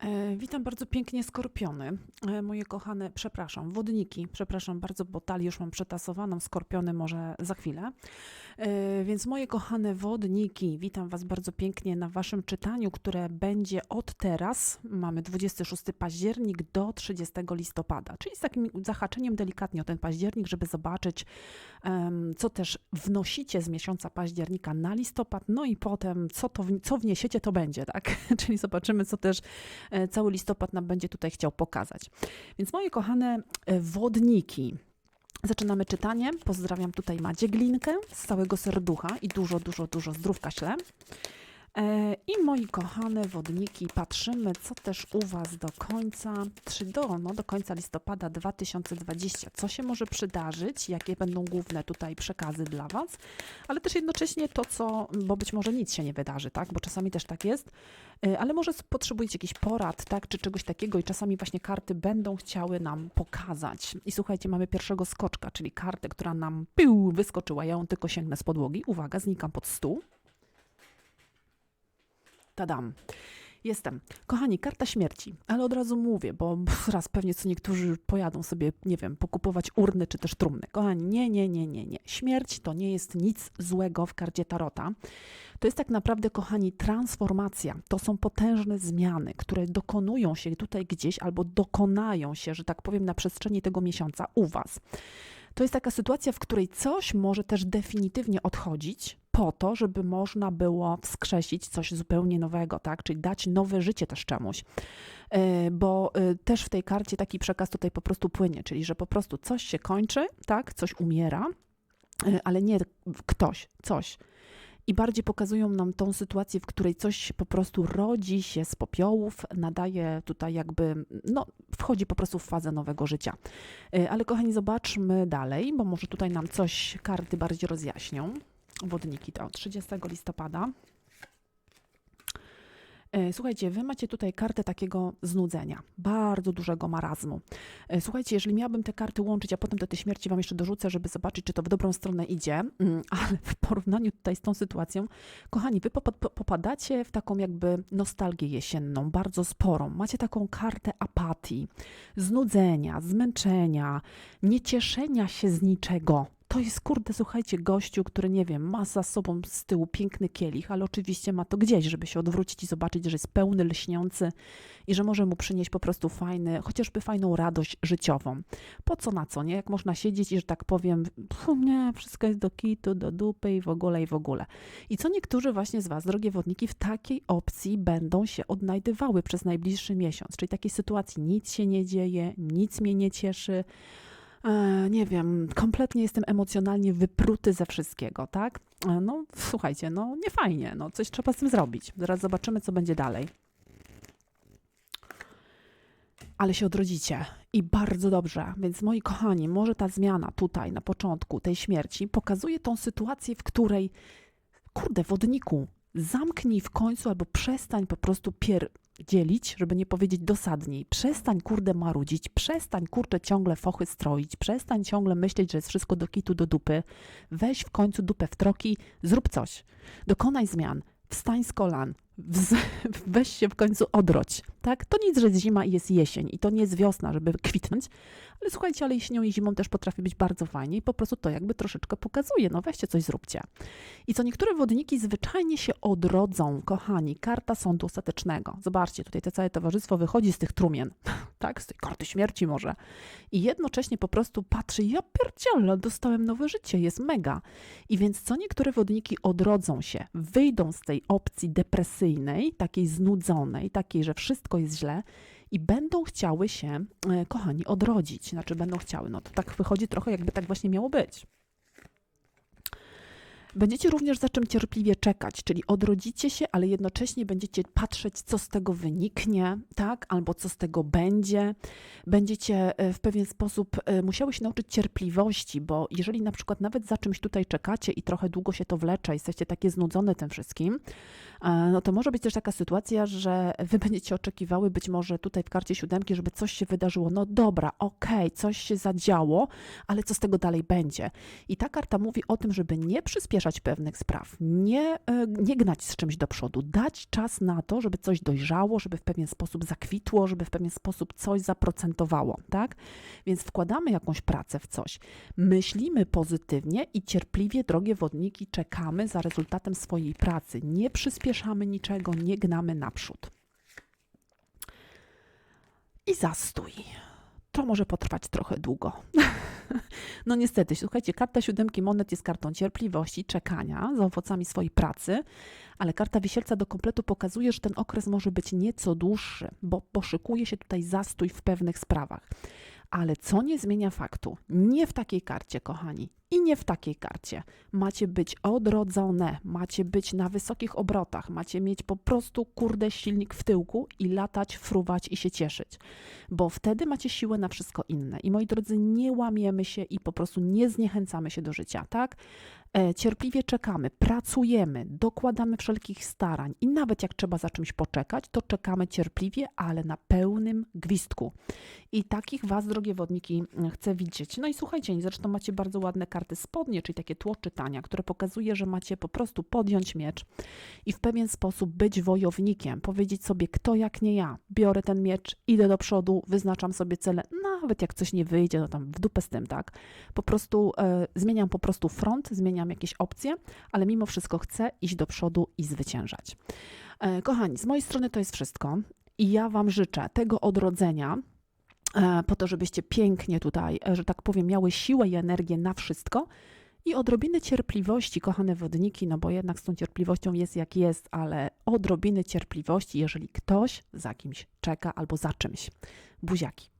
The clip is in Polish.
E, Witam bardzo pięknie skorpiony. E, Moje kochane, przepraszam, wodniki, przepraszam bardzo, bo talię już mam przetasowaną, skorpiony może za chwilę. E, Więc moje kochane wodniki, witam Was bardzo pięknie na Waszym czytaniu, które będzie od teraz, mamy 26 październik do 30 listopada, czyli z takim zahaczeniem delikatnie o ten październik, żeby zobaczyć, co też wnosicie z miesiąca października na listopad, no i potem co, to, co wniesiecie, to będzie, tak? Czyli zobaczymy, co też cały listopad nam będzie tutaj chciał pokazać. Więc moje kochane e, wodniki, zaczynamy czytanie. Pozdrawiam tutaj Madzie Glinkę z całego serducha i dużo, dużo, dużo zdrówka ślę. E, I moi kochane wodniki, patrzymy, co też u Was do końca, czy do, no, do końca listopada 2020, co się może przydarzyć, jakie będą główne tutaj przekazy dla Was, ale też jednocześnie to, co, bo być może nic się nie wydarzy, tak, bo czasami też tak jest, E, ale może potrzebujecie jakichś porad, tak, czy czegoś takiego i czasami właśnie karty będą chciały nam pokazać. I słuchajcie, mamy pierwszego skoczka, czyli kartę, która nam pył, wyskoczyła, ja ją tylko sięgnę z podłogi, uwaga, znikam pod stół. Tadam. Jestem. Kochani, karta śmierci, ale od razu mówię, bo raz pewnie co niektórzy pojadą sobie, nie wiem, pokupować urny czy też trumny. Kochani, nie, nie, nie, nie, nie. Śmierć to nie jest nic złego w karcie Tarota. To jest tak naprawdę, kochani, transformacja. To są potężne zmiany, które dokonują się tutaj gdzieś albo dokonają się, że tak powiem, na przestrzeni tego miesiąca u Was. To jest taka sytuacja, w której coś może też definitywnie odchodzić po to, żeby można było wskrzesić coś zupełnie nowego, tak? Czyli dać nowe życie też czemuś. E, Bo e, też w tej karcie taki przekaz tutaj po prostu płynie, czyli że po prostu coś się kończy, tak? Coś umiera, e, ale nie ktoś, coś. I bardziej pokazują nam tą sytuację, w której coś po prostu rodzi się z popiołów, nadaje tutaj jakby, no, wchodzi po prostu w fazę nowego życia. Ale kochani, zobaczmy dalej, bo może tutaj nam coś karty bardziej rozjaśnią. Wodniki to 30 listopada. E, Słuchajcie, wy macie tutaj kartę takiego znudzenia, bardzo dużego marazmu. E, Słuchajcie, jeżeli miałabym te karty łączyć, a potem do tej śmierci wam jeszcze dorzucę, żeby zobaczyć, czy to w dobrą stronę idzie, mm, ale w porównaniu tutaj z tą sytuacją, kochani, wy popa- po- popadacie w taką jakby nostalgię jesienną, bardzo sporą. Macie taką kartę apatii, znudzenia, zmęczenia, niecieszenia się z niczego. To jest, kurde, słuchajcie, gościu, który, nie wiem, ma za sobą z tyłu piękny kielich, ale oczywiście ma to gdzieś, żeby się odwrócić i zobaczyć, że jest pełny, lśniący i że może mu przynieść po prostu fajny, chociażby fajną radość życiową. Po co na co, nie? Jak można siedzieć i, że tak powiem, "Pfu, nie, wszystko jest do kitu, do dupy i w ogóle, i w ogóle. I co niektórzy właśnie z Was, drogie wodniki, w takiej opcji będą się odnajdywały przez najbliższy miesiąc, czyli takiej sytuacji nic się nie dzieje, nic mnie nie cieszy, nie wiem, kompletnie jestem emocjonalnie wypruty ze wszystkiego, tak? E, No, słuchajcie, no nie fajnie, no coś trzeba z tym zrobić. Zaraz zobaczymy, co będzie dalej. Ale się odrodzicie i bardzo dobrze. Więc moi kochani, może ta zmiana tutaj na początku tej śmierci pokazuje tą sytuację, w której, kurde, wodniku, zamknij w końcu albo przestań po prostu pierdzielić, żeby nie powiedzieć dosadniej. Przestań, kurde, marudzić, przestań, kurczę, ciągle fochy stroić, przestań ciągle myśleć, że jest wszystko do kitu, do dupy. Weź w końcu dupę w troki, zrób coś. Dokonaj zmian. Wstań z kolan, weź się w końcu odrodź, tak? To nic, że jest zima i jest jesień i to nie jest wiosna, żeby kwitnąć, ale słuchajcie, ale jesienią i zimą też potrafi być bardzo fajnie i po prostu to jakby troszeczkę pokazuje, no weźcie coś zróbcie. I co niektóre wodniki zwyczajnie się odrodzą, kochani, karta sądu ostatecznego. Zobaczcie, tutaj to całe towarzystwo wychodzi z tych trumien, tak, z tej karty śmierci może i jednocześnie po prostu patrzy, ja pierdzielę, dostałem nowe życie, jest mega. I więc co niektóre wodniki odrodzą się, wyjdą z tej opcji depresyjnej, takiej znudzonej, takiej, że wszystko jest źle i będą chciały się, e, kochani, odrodzić. Znaczy będą chciały, no to tak wychodzi trochę jakby tak właśnie miało być. Będziecie również za czym cierpliwie czekać, czyli odrodzicie się, ale jednocześnie będziecie patrzeć, co z tego wyniknie, tak, albo co z tego będzie. Będziecie e, w pewien sposób e, musiały się nauczyć cierpliwości, bo jeżeli na przykład nawet za czymś tutaj czekacie i trochę długo się to wlecze, jesteście takie znudzone tym wszystkim, e, no to może być też taka sytuacja, że wy będziecie oczekiwały być może tutaj w karcie siódemki, żeby coś się wydarzyło. No dobra, okej, coś się zadziało, ale co z tego dalej będzie? I ta karta mówi o tym, żeby nie przyspieszać przyspieszać pewnych spraw, nie, e, nie gnać z czymś do przodu, dać czas na to, żeby coś dojrzało, żeby w pewien sposób zakwitło, żeby w pewien sposób coś zaprocentowało, tak? Więc wkładamy jakąś pracę w coś, myślimy pozytywnie i cierpliwie, drogie wodniki, czekamy za rezultatem swojej pracy. Nie przyspieszamy niczego, nie gnamy naprzód. I zastój. To może potrwać trochę długo. No niestety, słuchajcie, karta siódemki monet jest kartą cierpliwości, czekania za owocami swojej pracy, ale karta wisielca do kompletu pokazuje, że ten okres może być nieco dłuższy, bo poszykuje się tutaj zastój w pewnych sprawach. Ale co nie zmienia faktu, nie w takiej karcie, kochani, i nie w takiej karcie. Macie być odrodzone, macie być na wysokich obrotach, macie mieć po prostu kurde silnik w tyłku i latać, fruwać i się cieszyć, bo wtedy macie siłę na wszystko inne. I moi drodzy, nie łamiemy się i po prostu nie zniechęcamy się do życia, tak? E, cierpliwie czekamy, pracujemy, dokładamy wszelkich starań i nawet jak trzeba za czymś poczekać, to czekamy cierpliwie, ale na pełnym gwizdku. I takich Was, drogie wodniki, chcę widzieć. No i słuchajcie, zresztą macie bardzo ładne karty spodnie, czyli takie tło czytania, które pokazuje, że macie po prostu podjąć miecz i w pewien sposób być wojownikiem, powiedzieć sobie, kto jak nie ja, biorę ten miecz, idę do przodu, wyznaczam sobie cele, nawet jak coś nie wyjdzie, no tam w dupę z tym, tak? Po prostu e, zmieniam po prostu front, zmieniam jakieś opcje, ale mimo wszystko chcę iść do przodu i zwyciężać. E, kochani, z mojej strony to jest wszystko i ja Wam życzę tego odrodzenia, po to, żebyście pięknie tutaj, e, że tak powiem, miały siłę i energię na wszystko i odrobiny cierpliwości, kochane wodniki, no bo jednak z tą cierpliwością jest jak jest, ale odrobiny cierpliwości, jeżeli ktoś za kimś czeka albo za czymś. Buziaki.